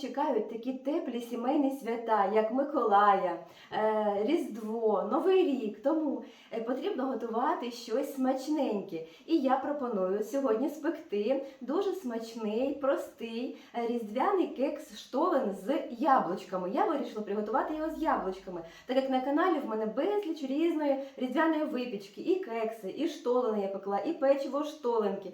чекають такі теплі сімейні свята, як Миколая, е, Різдво, Новий рік. Тому е, потрібно готувати щось смачненьке. І я пропоную сьогодні спекти дуже смачний, простий е, різдвяний кекс штолен з яблучками. Я вирішила приготувати його з яблучками, так як на каналі в мене безліч різної різдвяної випічки, і кекси, і штолени я пекла, і печиво штоленки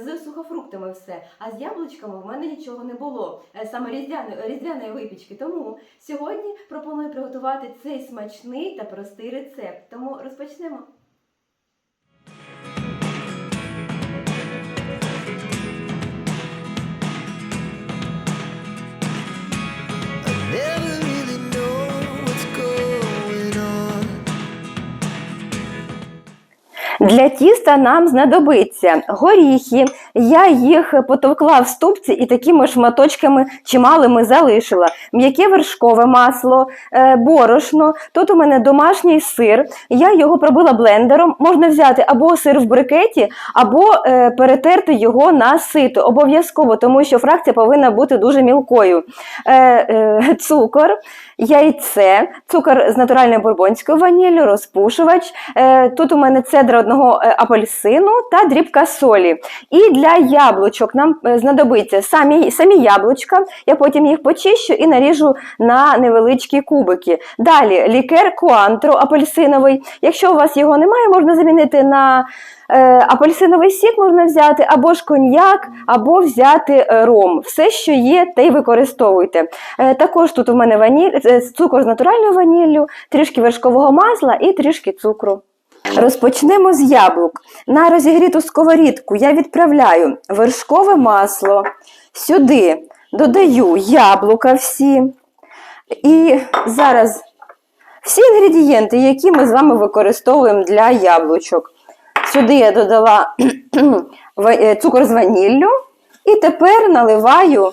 з сухофруктами все. А з яблучками в мене нічого не було, саме різдвяної, різдвяної випічки. Тому сьогодні пропоную приготувати цей смачний та простий рецепт. Тому розпочнемо. Для тіста нам знадобиться горіхи. Я їх потовкла в ступці і такими шматочками чималими залишила. М'яке вершкове масло, е, борошно. Тут у мене домашній сир. Я його пробила блендером. Можна взяти або сир в брикеті, або е, перетерти його на сито. Обов'язково, тому що фракція повинна бути дуже мілкою. Е, цукор, яйце, цукор з натуральною бурбонською ваніллю, розпушувач. Тут у мене цедра одного апельсину та дрібка солі. І для яблучок нам е, знадобиться самі, самі яблучка. Я потім їх почищу і наріжу на невеличкі кубики. Далі лікер куантро апельсиновий. Якщо у вас його немає, можна замінити на е, апельсиновий сік можна взяти, або ж коньяк, або взяти е, ром. Все, що є, те й використовуйте. Також тут у мене ваніль, цукор з натуральною ваніллю, трішки вершкового масла і трішки цукру. Розпочнемо з яблук. На розігріту сковорідку я відправляю вершкове масло. Сюди додаю яблука всі. І зараз всі інгредієнти, які ми з вами використовуємо для яблучок. Сюди я додала е, цукор з ваніллю і тепер наливаю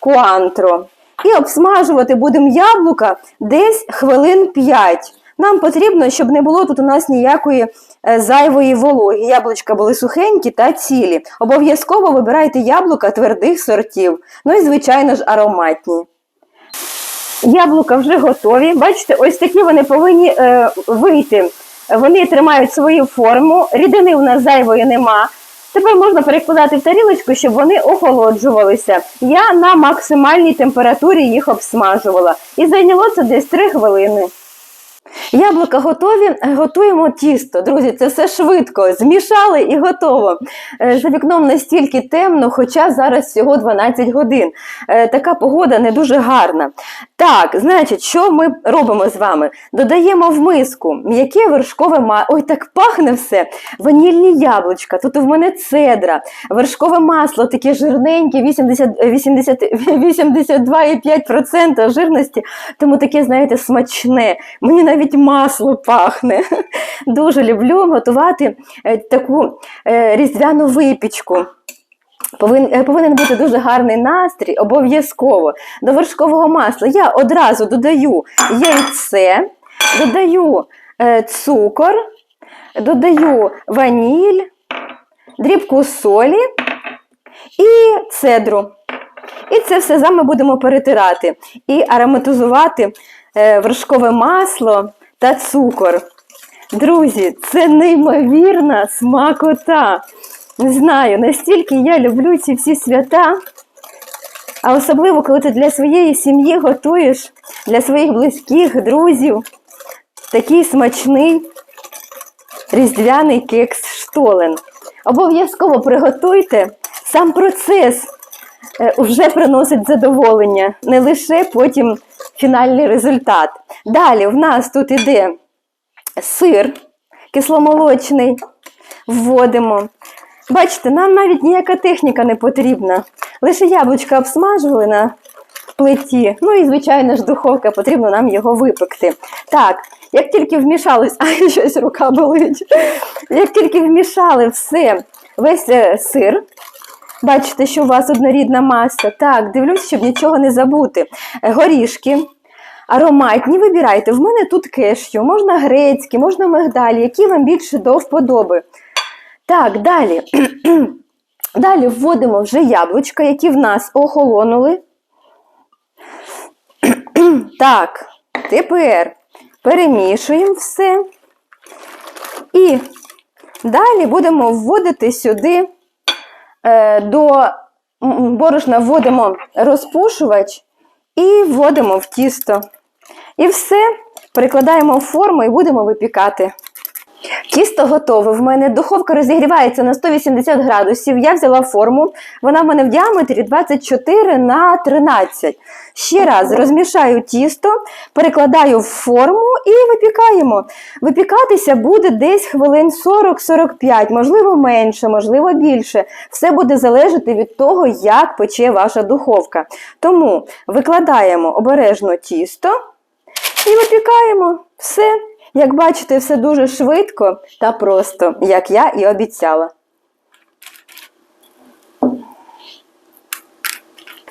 куантро. І обсмажувати будемо яблука десь хвилин 5. Нам потрібно, щоб не було тут у нас ніякої е, зайвої вологи. Яблучка були сухенькі та цілі. Обов'язково вибирайте яблука твердих сортів. Ну і, звичайно ж, ароматні. Яблука вже готові. Бачите, ось такі вони повинні е, вийти. Вони тримають свою форму, рідини у нас зайвої нема. Тепер можна перекладати в тарілочку, щоб вони охолоджувалися. Я на максимальній температурі їх обсмажувала. І зайняло це десь 3 хвилини. Яблука готові, готуємо тісто. Друзі, це все швидко. Змішали і готово. Е, За вікном настільки темно, хоча зараз всього 12 годин. Е, Така погода не дуже гарна. Так, значить, що ми робимо з вами? Додаємо в миску м'яке вершкове масло. Ой, так пахне все. Ванільні яблучка. Тут в мене цедра, вершкове масло, таке жирненьке, 80, 80, 82,5% жирності, тому таке, знаєте, смачне. Мені навіть масло пахне. Дуже люблю готувати е, таку е, різдвяну випічку. Повин, е, повинен бути дуже гарний настрій, обов'язково. До вершкового масла я одразу додаю яйце, додаю цукор, додаю ваніль, дрібку солі і цедру. І це все вами будемо перетирати і ароматизувати вершкове масло та цукор. Друзі, це неймовірна смакота. Не знаю, настільки я люблю ці всі свята, а особливо, коли ти для своєї сім'ї готуєш, для своїх близьких, друзів, такий смачний різдвяний кекс штолен. Обов'язково приготуйте сам процес е, вже приносить задоволення, не лише потім фінальний результат. Далі в нас тут іде сир кисломолочний, вводимо. Бачите, нам навіть ніяка техніка не потрібна. Лише яблучка обсмажували на плиті. Ну і, звичайно ж, духовка, потрібно нам його випекти. Так, як тільки вмішались, ай, щось рука болить. Як тільки вмішали все, весь е, сир, бачите, що у вас однорідна маса. Так, дивлюсь, щоб нічого не забути. Е, Горішки. Ароматні вибирайте. В мене тут кешю, можна грецькі, можна мигдалі, які вам більше до вподоби. Так, далі. далі вводимо вже яблучка, які в нас охолонули. Так, тепер перемішуємо все. І далі будемо вводити сюди до борошна вводимо розпушувач і вводимо в тісто. І все перекладаємо в форму і будемо випікати. Тісто готове. В мене духовка розігрівається на 180 градусів. Я взяла форму. Вона в мене в діаметрі 24 на 13. Ще раз розмішаю тісто, перекладаю в форму і випікаємо. Випікатися буде десь хвилин 40-45, можливо менше, можливо більше. Все буде залежати від того, як пече ваша духовка. Тому викладаємо обережно тісто і випікаємо все. Як бачите, все дуже швидко та просто, як я і обіцяла.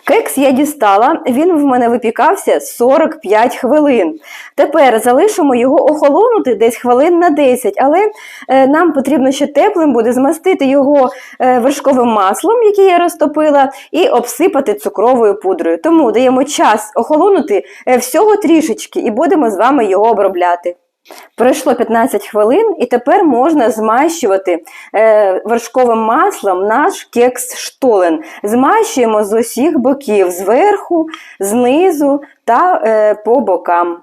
Кекс я дістала, він в мене випікався 45 хвилин. Тепер залишимо його охолонути десь хвилин на 10, але е, нам потрібно ще теплим буде змастити його е, вершковим маслом, яке я розтопила, і обсипати цукровою пудрою. Тому даємо час охолонути е, всього трішечки і будемо з вами його обробляти. Пройшло 15 хвилин, і тепер можна змащувати е, вершковим маслом наш кекс штолен. Змащуємо з усіх боків, зверху, знизу та е, по бокам.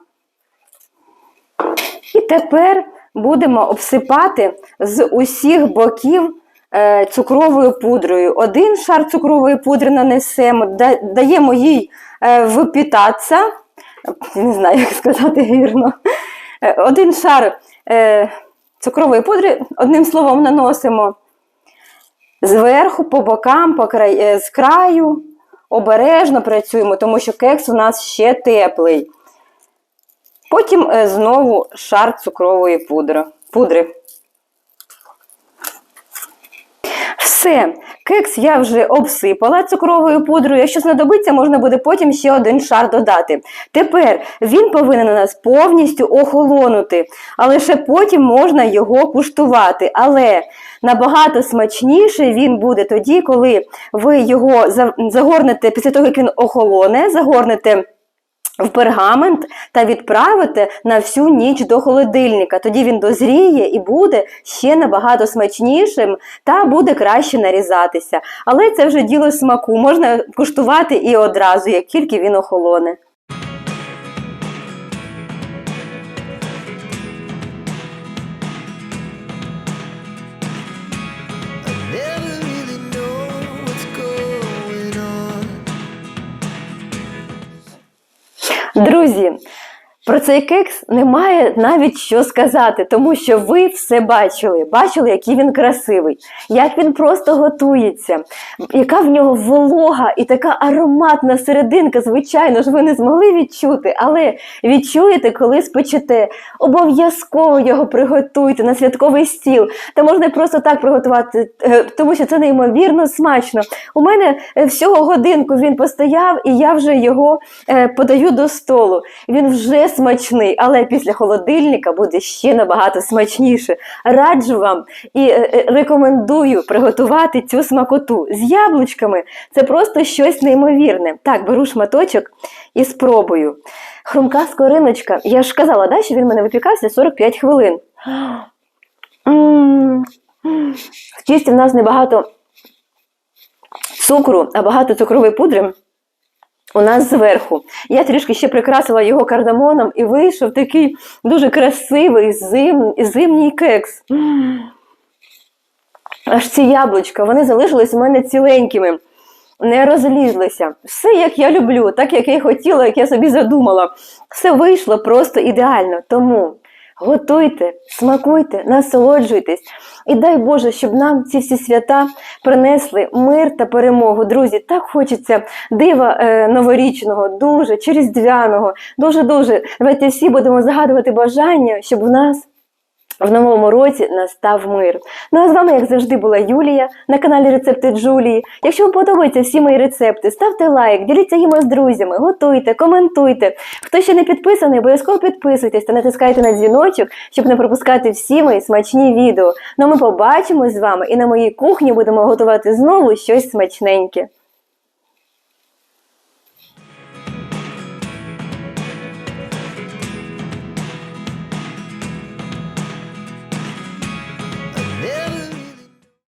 І тепер будемо обсипати з усіх боків е, цукровою пудрою. Один шар цукрової пудри нанесемо, даємо їй е, випітатися. Не знаю, як сказати вірно. Е, Один шар е, цукрової пудри, одним словом, наносимо зверху, по бокам, по край, е, з краю. Обережно працюємо, тому що кекс у нас ще теплий. Потім знову шар цукрової пудри. пудри. Все, кекс я вже обсипала цукровою пудрою. Якщо знадобиться, можна буде потім ще один шар додати. Тепер він повинен у нас повністю охолонути, а лише потім можна його куштувати. Але набагато смачніше він буде тоді, коли ви його загорнете після того, як він охолоне, загорнете в пергамент та відправити на всю ніч до холодильника. Тоді він дозріє і буде ще набагато смачнішим та буде краще нарізатися. Але це вже діло смаку. Можна куштувати і одразу, як тільки він охолоне. Про цей кекс немає навіть що сказати, тому що ви все бачили. Бачили, який він красивий, як він просто готується, яка в нього волога і така ароматна серединка. Звичайно ж, ви не змогли відчути, але відчуєте, коли спечете. Обов'язково його приготуйте на святковий стіл. Та можна просто так приготувати, е, тому що це неймовірно смачно. У мене е, всього годинку він постояв, і я вже його е, подаю до столу. Він вже смачний, але після холодильника буде ще набагато смачніше. Раджу вам і е, е, рекомендую приготувати цю смакоту з яблучками. Це просто щось неймовірне. Так, беру шматочок і спробую. Хрумка скориночка. Я ж казала, да, що він мене випікався 45 хвилин. В тісті в нас небагато цукру, а багато цукрової пудри у нас зверху. Я трішки ще прикрасила його кардамоном і вийшов такий дуже красивий зим, зимній кекс. Аж ці яблучка, вони залишились у мене ціленькими, не розлізлися. Все як я люблю, так як я й хотіла, як я собі задумала. Все вийшло просто ідеально. Тому готуйте, смакуйте, насолоджуйтесь. І дай Боже, щоб нам ці всі свята принесли мир та перемогу. Друзі, так хочеться дива е, новорічного, дуже, черіздвяного, дуже-дуже. Давайте всі будемо загадувати бажання, щоб в нас в новому році настав мир. Ну а з вами, як завжди, була Юлія на каналі Рецепти Джулії. Якщо вам подобаються всі мої рецепти, ставте лайк, діліться їми з друзями, готуйте, коментуйте. Хто ще не підписаний, обов'язково підписуйтесь та натискайте на дзвіночок, щоб не пропускати всі мої смачні відео. Ну ми побачимось з вами і на моїй кухні будемо готувати знову щось смачненьке.